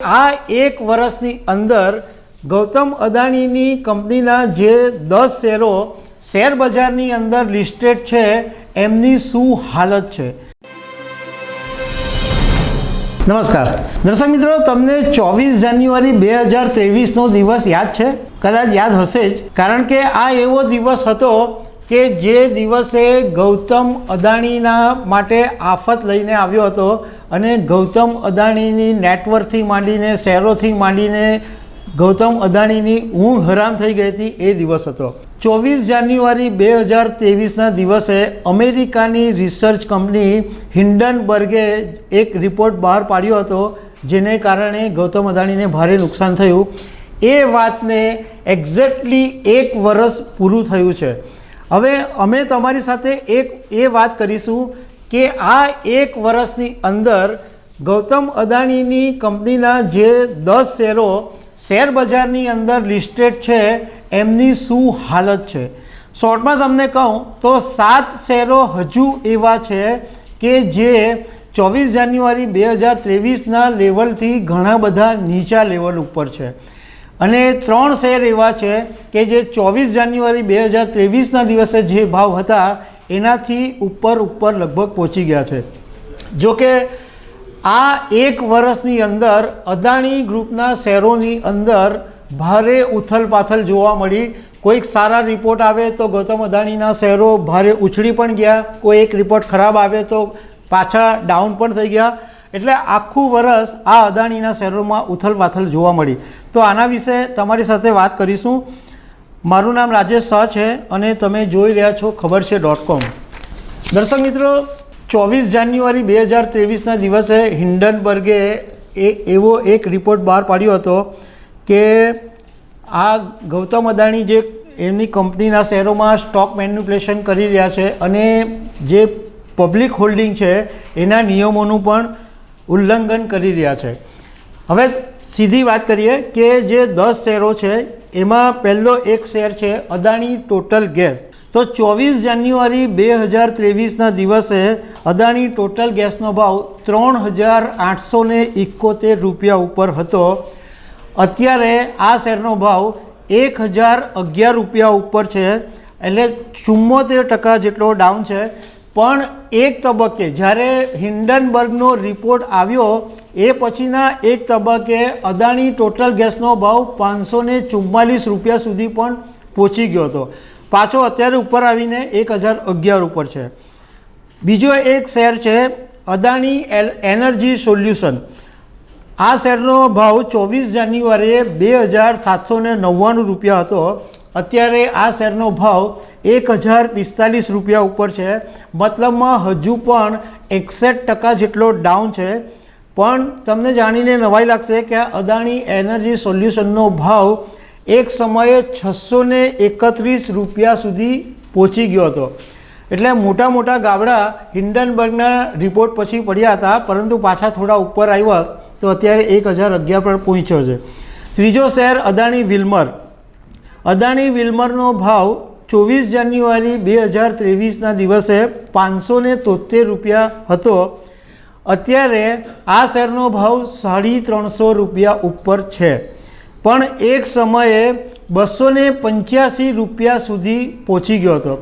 આ એક વર્ષની અંદર ગૌતમ અદાણીની કંપનીના જે દસ શેરો શેર બજારની અંદર લિસ્ટેડ છે, એમની શું હાલત છે? નમસ્કાર. દર્શક મિત્રો, તમને ચોવીસ જાન્યુઆરી બે હજાર ત્રેવીસનો દિવસ યાદ છે? કદાચ યાદ હશે જ, કારણ કે આ એવો દિવસ હતો કે જે દિવસે ગૌતમ અદાણીના માટે આફત લઈને આવ્યો હતો અને ગૌતમ અદાણીની નેટવર્કથી માંડીને શેરોથી માંડીને ગૌતમ અદાણીની ઊંઘ હરામ થઈ ગઈ હતી એ દિવસ હતો. ચોવીસ જાન્યુઆરી બે હજાર ત્રેવીસના દિવસે અમેરિકાની રિસર્ચ કંપની હિન્ડનબર્ગે એક રિપોર્ટ બહાર પાડ્યો હતો, જેને કારણે ગૌતમ અદાણીને ભારે નુકસાન થયું. એ વાતને એક્ઝેક્ટલી એક વર્ષ પૂરું થયું છે. હવે અમે તમારી સાથે એક એ વાત કરીશું કે આ એક વર્ષની અંદર ગૌતમ અદાણીની કંપનીના જે દસ શેરો શેર બજારની અંદર લિસ્ટેડ છે, એમની શું હાલત છે? શોર્ટમાં તમને કહું તો સાત શેરો હજુ એવા છે કે જે ચોવીસ જાન્યુઆરી બે હજાર ત્રેવીસના લેવલથી ઘણા બધા નીચા લેવલ ઉપર છે. અને ત્રણ શેર એવા છે કે જે ચોવીસ જાન્યુઆરી બે હજાર ત્રેવીસના દિવસે જે ભાવ હતા એનાથી ઉપર ઉપર લગભગ પહોંચી ગયા છે. જો કે આ એક વર્ષની અંદર અદાણી ગ્રુપના શેરોની અંદર ભારે ઉથલપાથલ જોવા મળી. કોઈક સારા રિપોર્ટ આવે તો ગૌતમ અદાણીના શેરો ભારે ઉછળી પણ ગયા. કોઈ એક રિપોર્ટ ખરાબ આવે તો પાછા ડાઉન પણ થઈ ગયા. એટલે આખું વરસ આ અદાણીના શેરોમાં ઉથલપાથલ જોવા મળી. તો આના વિશે તમારી સાથે વાત કરીશું. મારું નામ રાજેશ શાહ છે અને તમે જોઈ રહ્યા છો ખબર છે ડોટ કોમ દર્શક મિત્રો, ચોવીસ જાન્યુઆરી બે હજાર ત્રેવીસના દિવસે હિન્ડનબર્ગે એ એવો એક રિપોર્ટ બહાર પાડ્યો હતો કે આ ગૌતમ અદાણી જે એમની કંપનીના શેરોમાં સ્ટોક મેન્યુપ્લેશન કરી રહ્યા છે અને જે પબ્લિક હોલ્ડિંગ છે એના નિયમોનું પણ ઉલ્લંઘન કરી રહ્યા છે. હવે સીધી વાત કરીએ કે જે દસ શેરો છે એમાં પહેલો એક શેર છે, અદાણી ટોટલ ગેસ તો ચોવીસ જાન્યુઆરી બે હજાર ત્રેવીસના દિવસે અદાણી ટોટલ ગેસનો ભાવ ત્રણ હજાર આઠસો ને એકોતેર રૂપિયા ઉપર હતો. અત્યારે આ શેરનો ભાવ એક હજાર અગિયાર રૂપિયા ઉપર છે, એટલે ચુમ્મોતેર ટકા જેટલો ડાઉન છે. પણ એક તબક્કે જ્યારે હિન્ડનબર્ગનો રિપોર્ટ આવ્યો એ પછીના એક તબક્કે અદાણી ટોટલ ગેસનો ભાવ પાંચસો ને ચુમ્માલીસ રૂપિયા સુધી પણ પહોંચી ગયો હતો. પાછો અત્યારે ઉપર આવીને એક હજાર અગિયાર ઉપર છે. બીજો એક શેર છે અદાણી એનર્જી સોલ્યુશન. આ શેરનો ભાવ ચોવીસ જાન્યુઆરીએ બે હજાર સાતસો નવ્વાણું રૂપિયા હતો. અત્યારે આ શેરનો ભાવ એક હજાર પિસ્તાલીસ રૂપિયા ઉપર છે. મતલબમાં હજુ પણ એકસઠ ટકા જેટલો ડાઉન છે. પણ તમને જાણીને નવાઈ લાગશે કે અદાણી એનર્જી સોલ્યુશનનો ભાવ એક સમયે છસો એકત્રીસ રૂપિયા સુધી પહોંચી ગયો હતો. એટલે મોટા મોટા ગાબડા હિન્ડનબર્ગના રિપોર્ટ પછી પડ્યા હતા, પરંતુ પાછા થોડા ઉપર આવ્યા તો અત્યારે એક હજાર અગિયાર પર પહોંચ્યો છે. ત્રીજો શેર અદાણી વિલ્મર. અદાણી વિલ્મરનો ભાવ ચોવીસ જાન્યુઆરી બે હજાર ત્રેવીસના દિવસે પાંચસો તોતેર રૂપિયા હતો. અત્યારે આ શેરનો ભાવ સાડી ત્રણસો રૂપિયા ઉપર છે. પણ એક સમયે બસો ને પંચ્યાસી રૂપિયા સુધી પહોંચી ગયો હતો.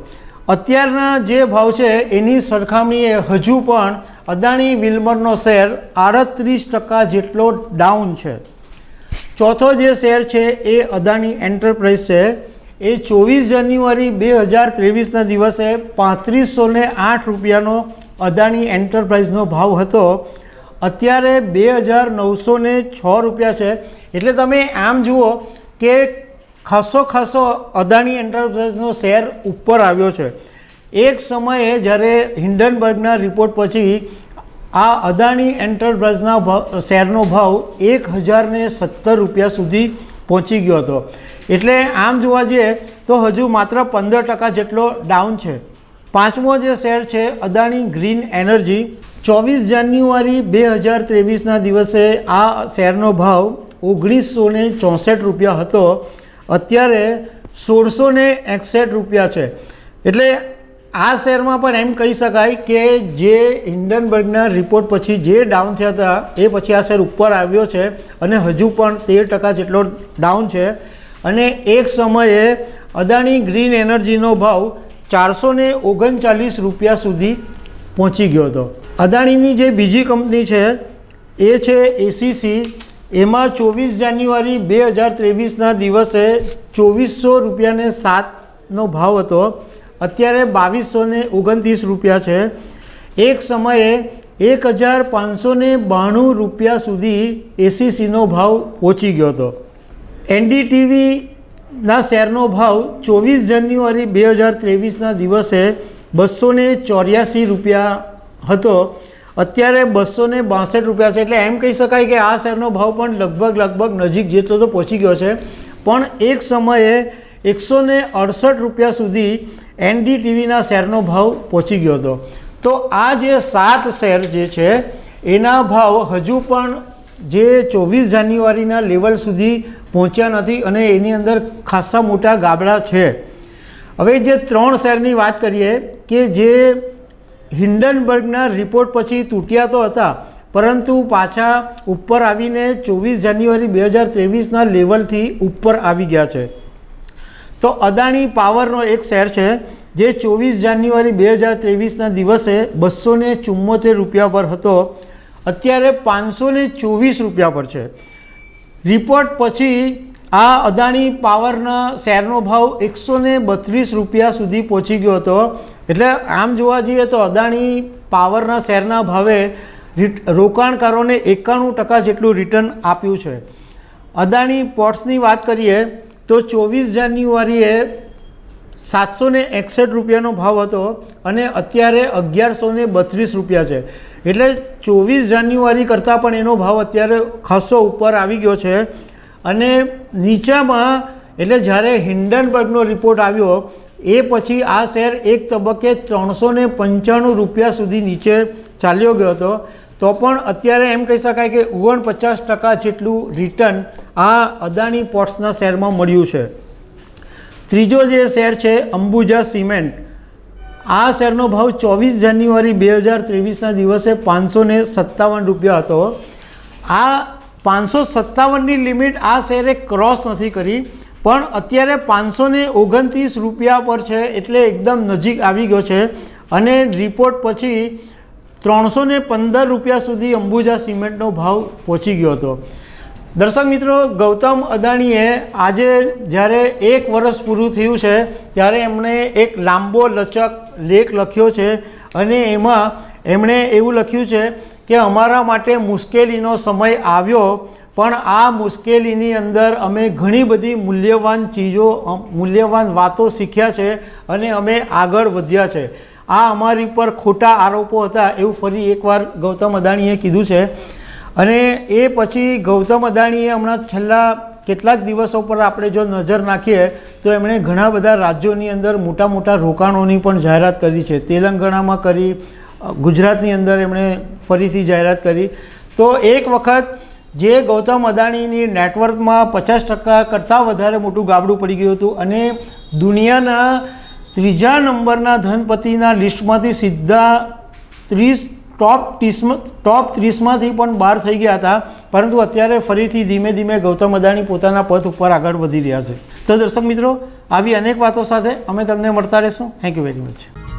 અત્યારના જે ભાવ છે એની સરખામણીએ હજુ પણ અદાણી વિલ્મરનો શેર આડત્રીસ ટકા જેટલો ડાઉન છે. ચોથો જે શેર છે એ અદાણી એન્ટરપ્રાઇઝ છે. એ ચોવીસ જાન્યુઆરી બે હજાર ત્રેવીસના દિવસે પાંત્રીસો આઠ રૂપિયાનો અદાણી એન્ટરપ્રાઇઝનો ભાવ હતો, અત્યારે બે હજાર નવસો ને છ રૂપિયા છે. એટલે તમે આમ જુઓ કે ખાસો ખાસો અદાણી એન્ટરપ્રાઇઝનો શેર ઉપર આવ્યો છે. એક સમયે જ્યારે હિન્ડનબર્ગના રિપોર્ટ પછી આ અદાણી એન્ટરપ્રાઇઝના ભાવ, શેરનો ભાવ એક હજારને સત્તર રૂપિયા સુધી પહોંચી ગયો હતો. એટલે આમ જોવા જઈએ તો હજુ માત્ર પંદર ટકા જેટલો ડાઉન છે. પાંચમો જે શેર છે, અદાણી ગ્રીન એનર્જી ચોવીસ જાન્યુઆરી બે હજાર ત્રેવીસના દિવસે આ શેરનો ભાવ ઓગણીસો ને ચોસઠ રૂપિયા હતો. અત્યારે સોળસો ને એકસઠ રૂપિયા છે. એટલે આ શેરમાં પણ એમ કહી શકાય કે જે હિન્ડનબર્ગના રિપોર્ટ પછી જે ડાઉન થયા હતા, એ પછી આ શેર ઉપર આવ્યો છે અને હજુ પણ તેર ટકા જેટલો ડાઉન છે. અને એક સમયે અદાણી ગ્રીન એનર્જીનો ભાવ ચારસો ને ઓગણચાલીસ રૂપિયા સુધી પહોંચી ગયો હતો. અદાણીની જે બીજી કંપની છે, એ છે એસીસી એમાં ચોવીસ જાન્યુઆરી બે હજાર ત્રેવીસના દિવસે ચોવીસો રૂપિયાને સાતનો ભાવ હતો. અત્યારે બાવીસો ને ઓગણત્રીસ રૂપિયા છે. એક સમયે એક હજાર પાંચસો બાણું રૂપિયા સુધી એસીસીનો ભાવ પહોંચી ગયો હતો. એનડીટીવીના શેરનો ભાવ ચોવીસ જાન્યુઆરી બે હજાર ત્રેવીસના દિવસે બસો ને ચોર્યાસી રૂપિયા હતો. અત્યારે બસો ને બાસઠ રૂપિયા છે. એટલે એમ કહી શકાય કે આ શેરનો ભાવ પણ લગભગ લગભગ નજીક જેટલો તો પહોંચી ગયો છે. પણ એક સમયે એકસો ને અડસઠ રૂપિયા સુધી એનડીટીવીના શેરનો ભાવ પહોંચી ગયો હતો. તો આ જે સાત શેર જે છે, એના ભાવ હજુ પણ જે ચોવીસ જાન્યુઆરીના લેવલ સુધી પહોંચ્યા નથી અને એની અંદર ખાસા મોટા ગાબડા છે. હવે જે ત્રણ શહેરની વાત કરીએ કે જે હિન્ડનબર્ગના રિપોર્ટ પછી તૂટ્યા તો હતા, પરંતુ પાછા ઉપર આવીને ચોવીસ જાન્યુઆરી બે હજાર ત્રેવીસના લેવલથી ઉપર આવી ગયા છે. તો અદાણી પાવરનો એક શેર છે, જે ચોવીસ જાન્યુઆરી બે હજાર ત્રેવીસના દિવસે બસો ને રૂપિયા પર હતો. અત્યારે પાંચસો ચોવીસ રૂપિયા પર છે. રિપોર્ટ પછી આ અદાણી પાવરના શેરનો ભાવ એકસો બત્રીસ રૂપિયા સુધી પહોંચી ગયો હતો. એટલે આમ જોવા જઈએ તો અદાણી પાવરના શેરના ભાવે રોકાણકારોને એકાણું ટકા જેટલું રિટર્ન આપ્યું છે. અદાણી પોર્ટ્સની વાત કરીએ તો ચોવીસ જાન્યુઆરીએ સાતસો એકસઠ રૂપિયાનો ભાવ હતો અને અત્યારે અગિયારસો બત્રીસ રૂપિયા છે. એટલે ચોવીસ જાન્યુઆરી કરતાં પણ એનો ભાવ અત્યારે ખાસો ઉપર આવી ગયો છે. અને નીચામાં, એટલે જ્યારે હિન્ડનબર્ગનો રિપોર્ટ આવ્યો, એ પછી આ શેર એક તબક્કે ત્રણસો ને પંચાણું રૂપિયા સુધી નીચે ચાલ્યો ગયો હતો. તો પણ અત્યારે એમ કહી શકાય કે ઓગણપચાસ ટકા જેટલું રિટર્ન આ અદાણી પોર્ટ્સના શેરમાં મળ્યું છે. ત્રીજો જે શેર છે, અંબુજા સિમેન્ટ. આ શેરનો ભાવ ચોવીસ જાન્યુઆરી બે હજાર ત્રેવીસના દિવસે પાંચસો ને સત્તાવન રૂપિયા હતો. આ પાંચસો સત્તાવનની લિમિટ આ શેરે ક્રોસ નથી કરી, પણ અત્યારે પાંચસો ને ઓગણત્રીસ રૂપિયા પર છે એટલે એકદમ નજીક આવી ગયો છે. અને રિપોર્ટ પછી ત્રણસો પંદર રૂપિયા સુધી અંબુજા સિમેન્ટનો ભાવ પહોંચી ગયો હતો. દર્શક મિત્રો, ગૌતમ અદાણીએ આજે જ્યારે એક વર્ષ પૂરું થયું છે, ત્યારે એમણે એક લાંબો લચક લેખ લખ્યો છે અને એમાં એમણે એવું લખ્યું છે કે અમારા માટે મુશ્કેલીનો સમય આવ્યો, પણ આ મુશ્કેલીની અંદર અમે ઘણી બધી મૂલ્યવાન ચીજો મૂલ્યવાન વાતો શીખ્યા છે અને અમે આગળ વધ્યા છે. આ અમારી પર ખોટા આરોપો હતા એવું ફરી એકવાર ગૌતમ અદાણીએ કીધું છે. અને એ પછી ગૌતમ અદાણીએ હમણાં છેલ્લા કેટલાક દિવસો પર આપણે જો નજર નાખીએ, તો એમણે ઘણા બધા રાજ્યોની અંદર મોટા મોટા રોકાણોની પણ જાહેરાત કરી છે. તેલંગાણામાં કરી ગુજરાતની અંદર એમણે ફરીથી જાહેરાત કરી. તો એક વખત જે ગૌતમ અદાણીની નેટવર્કમાં પચાસ ટકા કરતાં વધારે મોટું ગાબડું પડી ગયું હતું અને દુનિયાના ત્રીજા નંબરના ધનપતિના લિસ્ટમાંથી સીધા ત્રીસ ટોપ ત્રીસમાં ટોપ ત્રીસમાંથી પણ બહાર થઈ ગયા હતા. પરંતુ અત્યારે ફરીથી ધીમે ધીમે ગૌતમ અદાણી પોતાના પથ ઉપર આગળ વધી રહ્યા છે. તો દર્શક મિત્રો, આવી અનેક વાતો સાથે અમે તમને મળતા રહીશું. Thank you very much